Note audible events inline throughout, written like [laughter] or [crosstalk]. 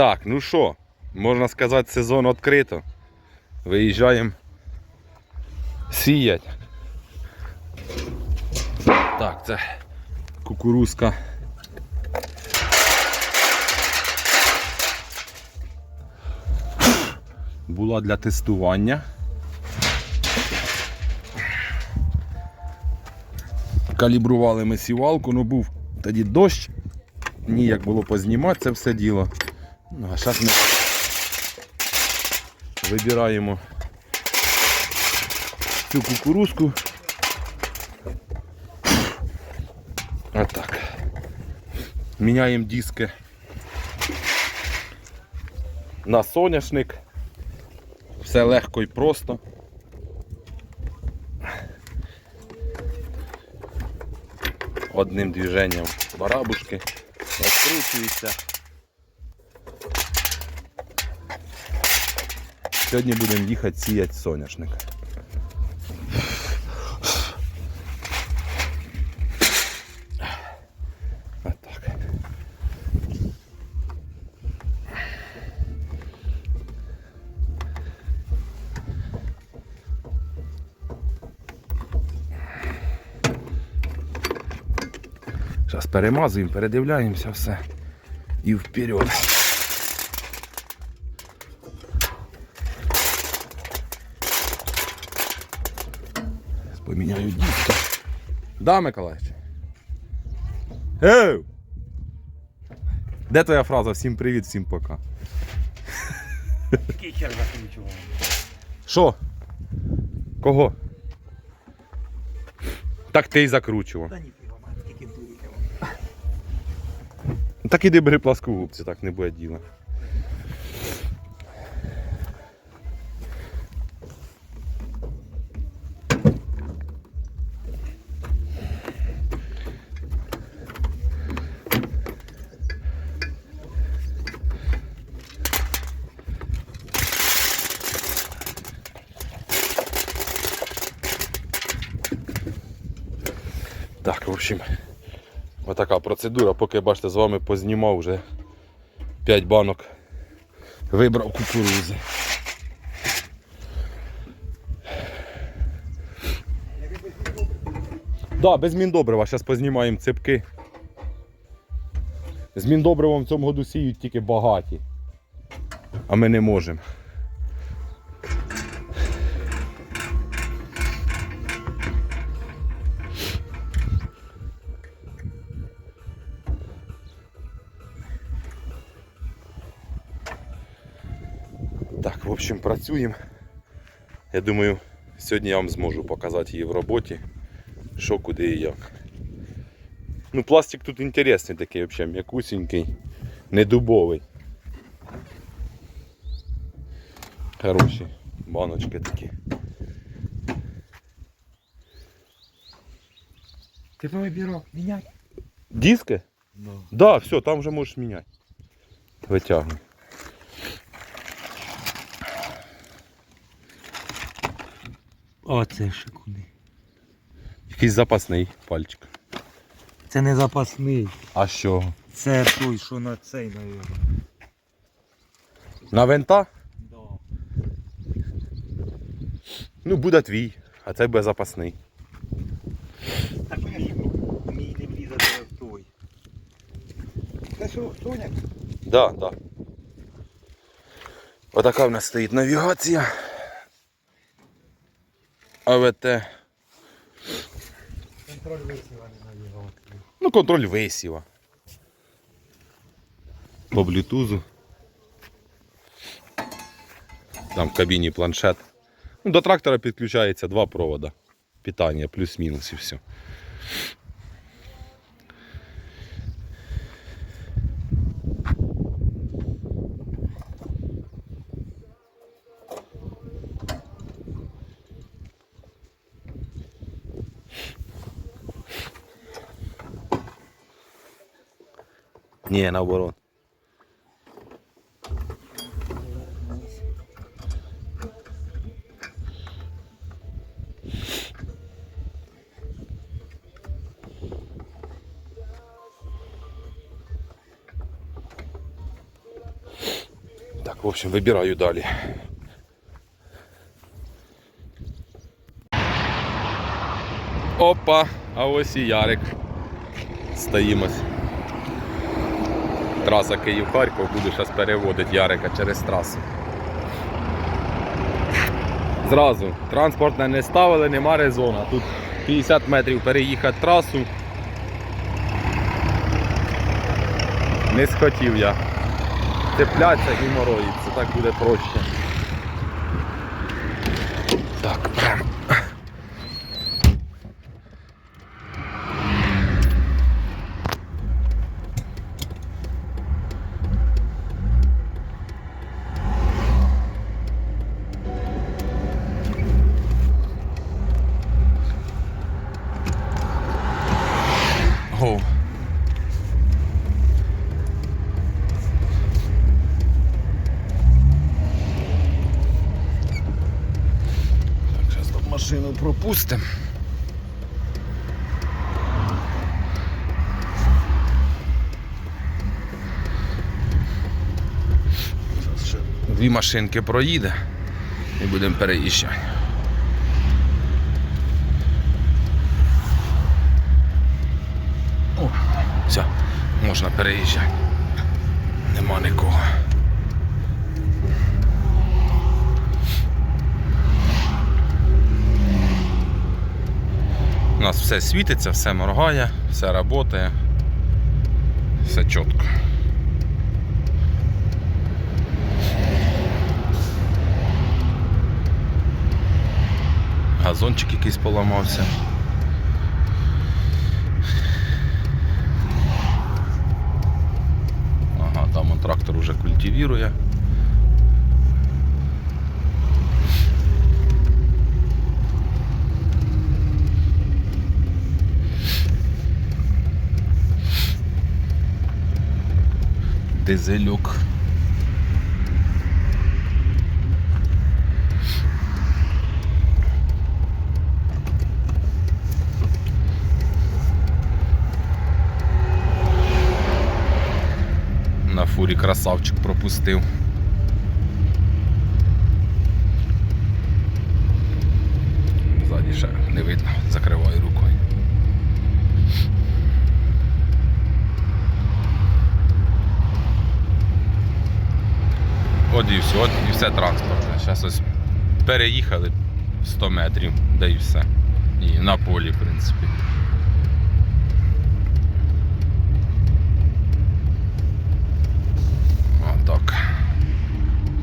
Так, ну що, можна сказати, сезон відкрито. Виїжджаємо сіять. Так, це кукурузка. Була для тестування. Калібрували ми сівалку, ну був тоді дощ, ніяк було познімати це все діло. Ну, а зараз ми вибираємо цю кукурузку. Отак. Міняємо диски на соняшник. Все легко і просто. Одним движенням барабушки розкручується. Сьогодні будемо їхати сіяти соняшник. Отак. Зараз перемазуємо, передивляємося все і вперед. Да, Миколаївич? Ей! Де твоя фраза? Всім привіт, всім пока. Який хер закручував? Що? Кого? Так ти й закручував. Та ніфіга, має скільки дурів. Так іди бери пласкогубці, так не буде діла. Общем, Отака процедура, поки бачите, з вами познімав вже 5 банок. Вибрав кукурузи. Да, без міндобрива, зараз познімаємо ципки. З міндобривом в цьому году сіють тільки багаті. А ми не можемо. Общем, працюємо. Я думаю, сьогодні я вам зможу показати її в роботі, що, куди і як. Ну, пластик тут інтересний такий, взагалі, м'якусенький, не дубовий. Хороші баночки такі. Ти повибірав, міняй. Диски? Ну. Да, все, там вже можеш міняти. Витягуй. О, це ще куди. Якийсь запасний пальчик. Це не запасний. А що? Це той, що на цей, навіть. На винта? Да. Ну, буде твій, а цей буде запасний. Так мій, мій не влізе в той. Це що, Соняк? Да, да. Отака в нас стоїть навігація. АВТ. Контроль висіва не навігацію. Ну, контроль висіва. По блютузу. Там в кабіні планшет. Ну, до трактора підключається два провода. Питання плюс-мінус і все. Ні, наоборот. Так, в общем, вибираю далі. Опа, а ось і Ярик. Стоїмось. Траса Київ-Харків, буду зараз переводити Ярика через трасу. Зразу. Транспортне не ставили, нема резона. Тут 50 метрів переїхати трасу. Не схотів я. Цепляться і мороїться, так буде проще. Так, прям. Гоу. Так, зараз тут машину пропустимо. Зараз ще дві машинки проїде і будемо переїжджати. О, все, можна переїжджати. Нема нікого. У нас все світиться, все моргає, все працює. Все чітко. Газончик якийсь поламався. Ага, там трактор уже культивірує. Дизелюк. На фурі красавчик пропустив. От і все, от і все транспортне. Зараз ось переїхали 100 метрів, де і все. І на полі, в принципі. Отак.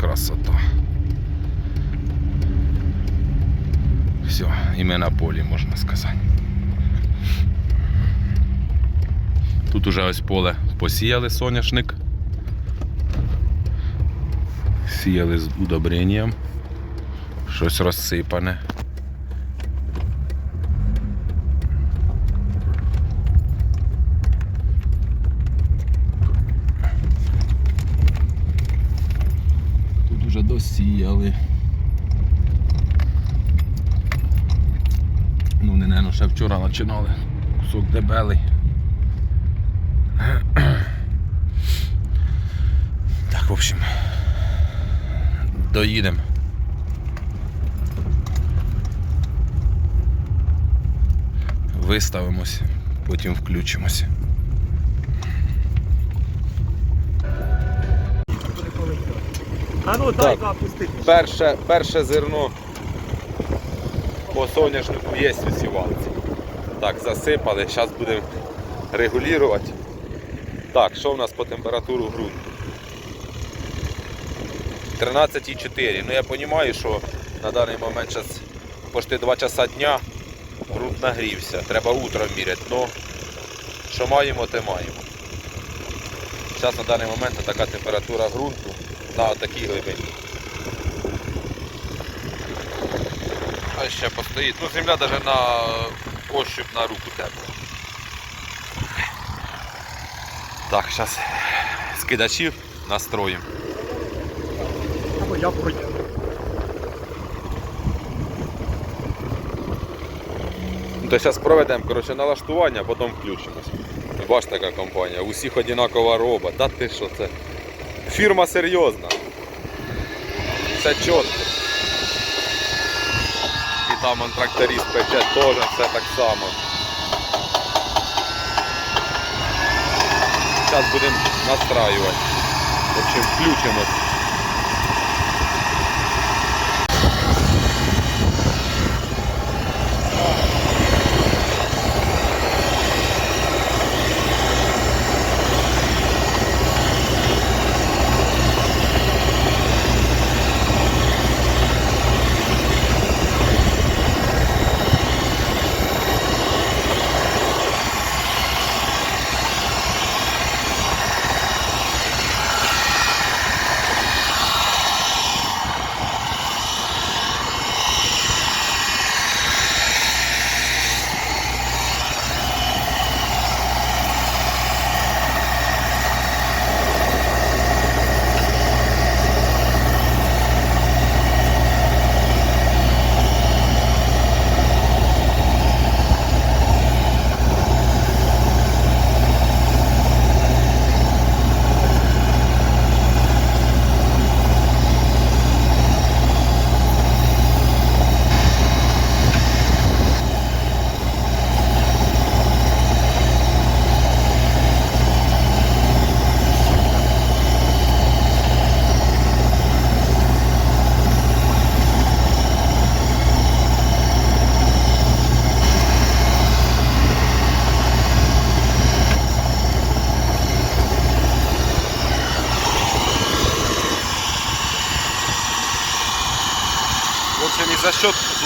Красота. Все, і ми на полі, можна сказати. Тут уже ось поле посіяли соняшник. Сіяли з удобренням. Щось розсипане. Тут уже досіяли. Ну, не наверно, ще вчора починали. Кусок дебелий. Так, в общем, доїдемо. Виставимось, потім включимось. А ну дай пустити. Перше, перше зерно по соняшнику є у сівалці. Так, засипали, зараз будемо регулювати. Так, що в нас по температуру ґрунту? 13,4. Ну я розумію, що на даний момент зараз почти 2 часа дня ґрунт нагрівся. Треба утром міряти. Ну, що маємо, те маємо. Зараз на даний момент така температура ґрунту на такій глибині. А ще постоїть. Ну, земля навіть на ощуп на руку тепла. Так, зараз скидачів настроїмо. Я проїду. То зараз проведемо коротше, налаштування, а потім включимось. Бачите, така компанія. У всіх одинакова роба. Та ти що це? Фірма серйозна. все чітко. І там он тракторист пече теж все так само. Зараз будемо настраювати. В общем, включимось.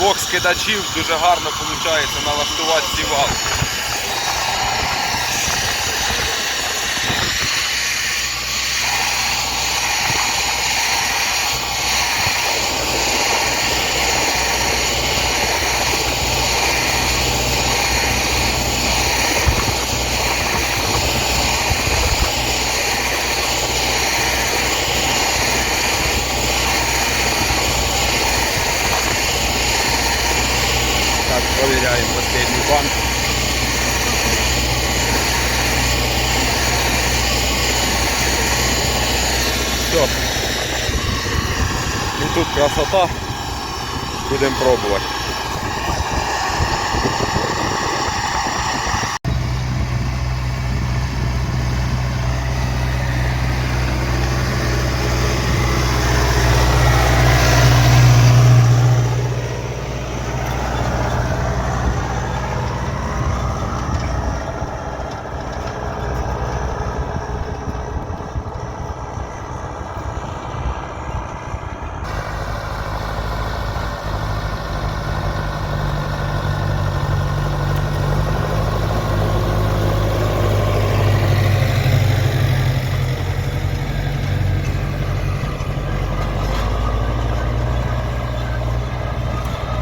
Двох скидачів дуже гарно виходить налаштувати сівал. Так, проверяем последний банк. Все. І тут красота. Будемо пробувати.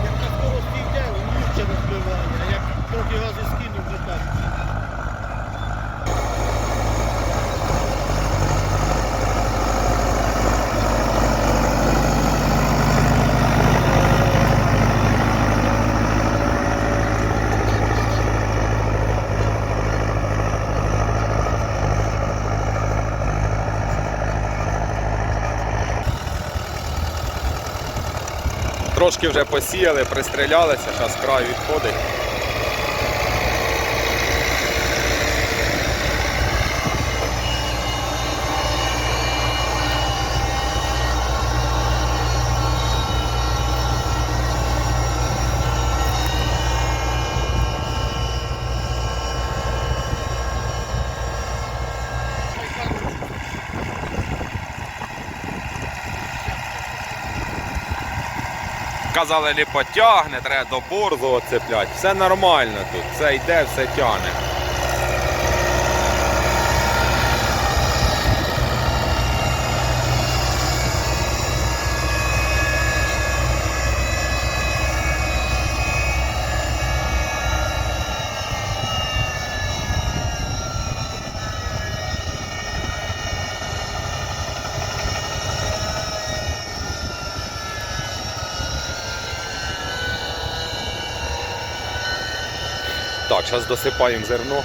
Як на скорості йде, він лучше розбиває, а як трохи газу скинув, вже так. Трошки вже посіяли, пристрілялися, зараз край відходить. Казали, не потягне, треба до борзу оцеплять. Все нормально тут, все йде, все тягне. Так, зараз досипаємо зерно.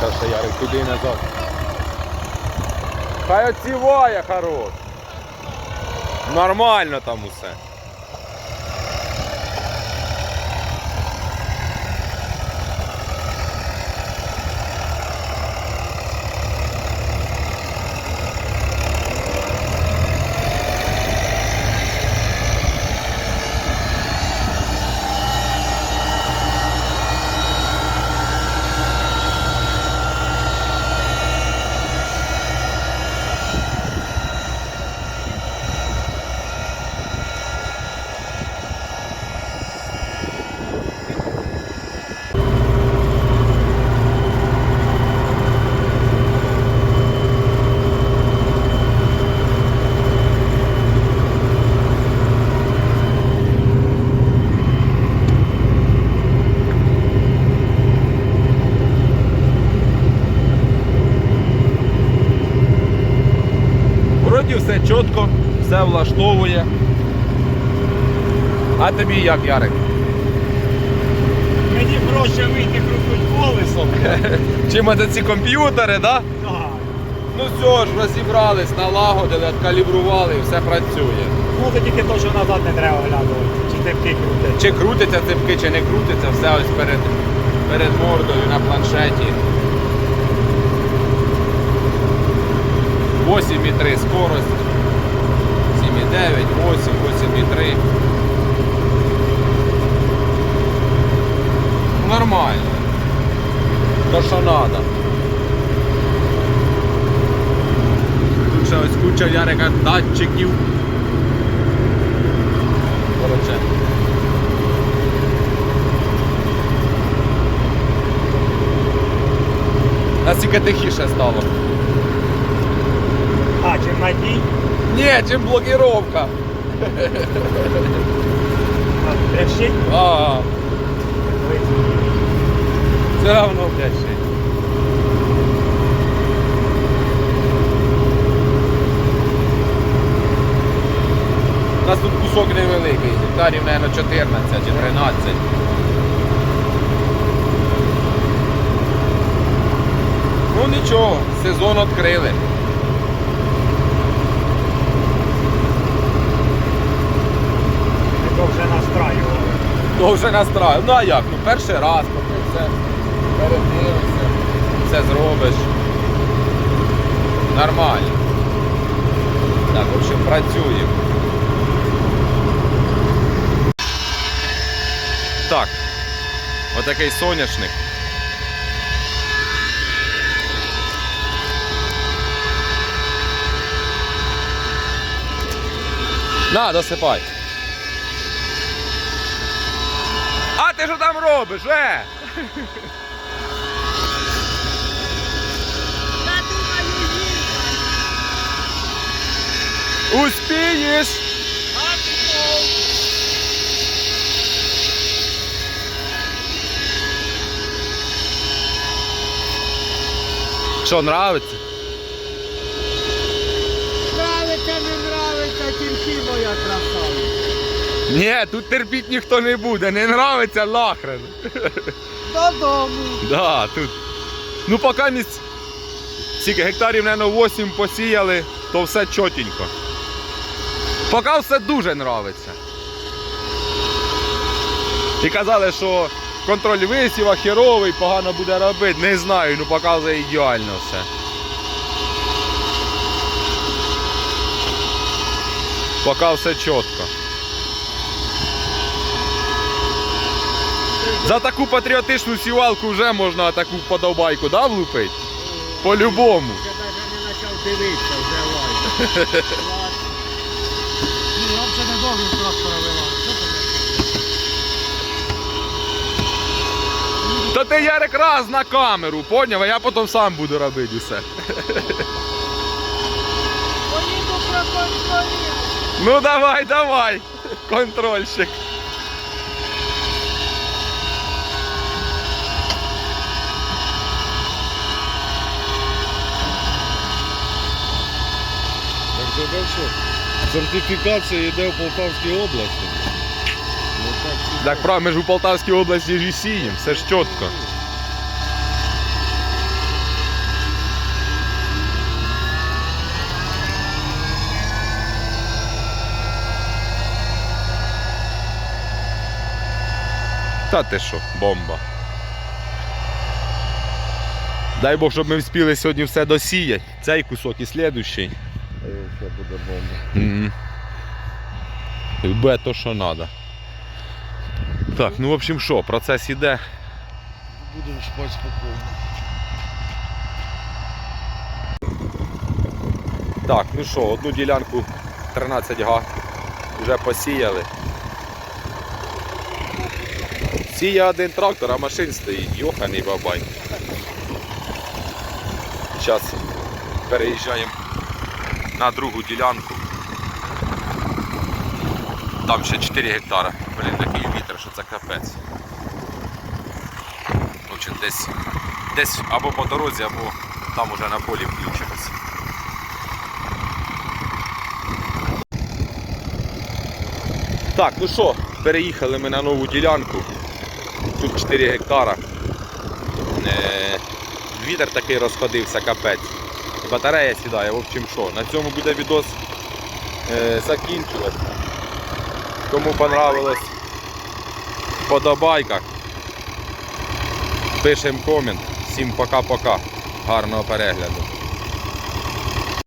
Зараз Ярик туди назад. Хай оціває хорош. Нормально там усе. Вроді все чітко, все влаштовує. А тобі як, Ярик? Мені проще вийти крутить колесом. [laughs] Чим це ці комп'ютери, да? Так. Ну все ж, розібрались, налагодили, откалібрували і все працює. Ну це тільки то, що назад не треба оглядувати. Чи тепки крутить. Чи крутиться ципки, чи не крутиться, все ось перед, перед мордою на планшеті. 8,3 скорость. 7,9, 8, 8,3. Нормально. То що надо. Тут ще ось куча ярика датчиків. Короче. Наскільки тихіше стало. А, чим надій? Ні, чим блокіровка. Трещить? А, все равно, блядь, ще. У нас тут кусок невеликий, гектарів, мабуть, 14 чи 13. Ну нічого, сезон відкрили. То вже настраювали. То вже настраю. Ну а як? Ну перший раз, поки все передивишся, все зробиш. Нормально. Так, в общем, працюємо. Так. Отакий соняшник. На, досипай. А ти що там робиш, е? Я думаю, їхати. Успієш? Що, нравиться? Нравиться, не нравиться, тільки моя красавиця. Ні, тут терпіть ніхто не буде, не нравиться нахрен. Додому. Да, тут. Ну поки місць. Скільки гектарів, мабуть, 8 посіяли, то все чотенько. Поки все дуже нравиться. І казали, що контроль висіва херовий, погано буде робити. Не знаю, ну показує ідеально все. Поки все чітко. За таку патріотичну сівалку вже можна таку вподобайку, да, влупить? По-любому. Я навіть не почав дивитися, вже лайк. [laughs] Ні, я вже не довго з трактора вилазити. Що ти не Та ти Ярик раз на камеру, поняв, а я потім сам буду робити проконтролюю. Ну давай, давай, контрольщик. Так задав, що Сертифікація йде в Полтавській області. Ну, так, так ми ж у Полтавській області ж і сіємо, все ж чітко. Та ти що, бомба. Дай Бог, щоб ми встигли сьогодні все досіяти. Цей кусок і слідущий. А він буде бомба. І буде то, що треба. Так, ну в общем що, процес іде. Будемо спати спокійно. Так, ну що, одну ділянку 13 га вже посіяли. Сіє один трактор, а машин стоїть, йоханий бабай. Зараз переїжджаємо на другу ділянку. Там ще 4 гектара. Блін, такий вітер, що це капець. В десь, десь або по дорозі, або там уже на полі включимось. Так, ну що, переїхали ми на нову ділянку. Тут 4 гектара. Е, Вітер такий розходився, капець. Батарея сідає, в общем що. На цьому буде відос е, закінчувати. Кому понравилось, подобайка. Пишемо комент. Всім пока-пока. Гарного перегляду.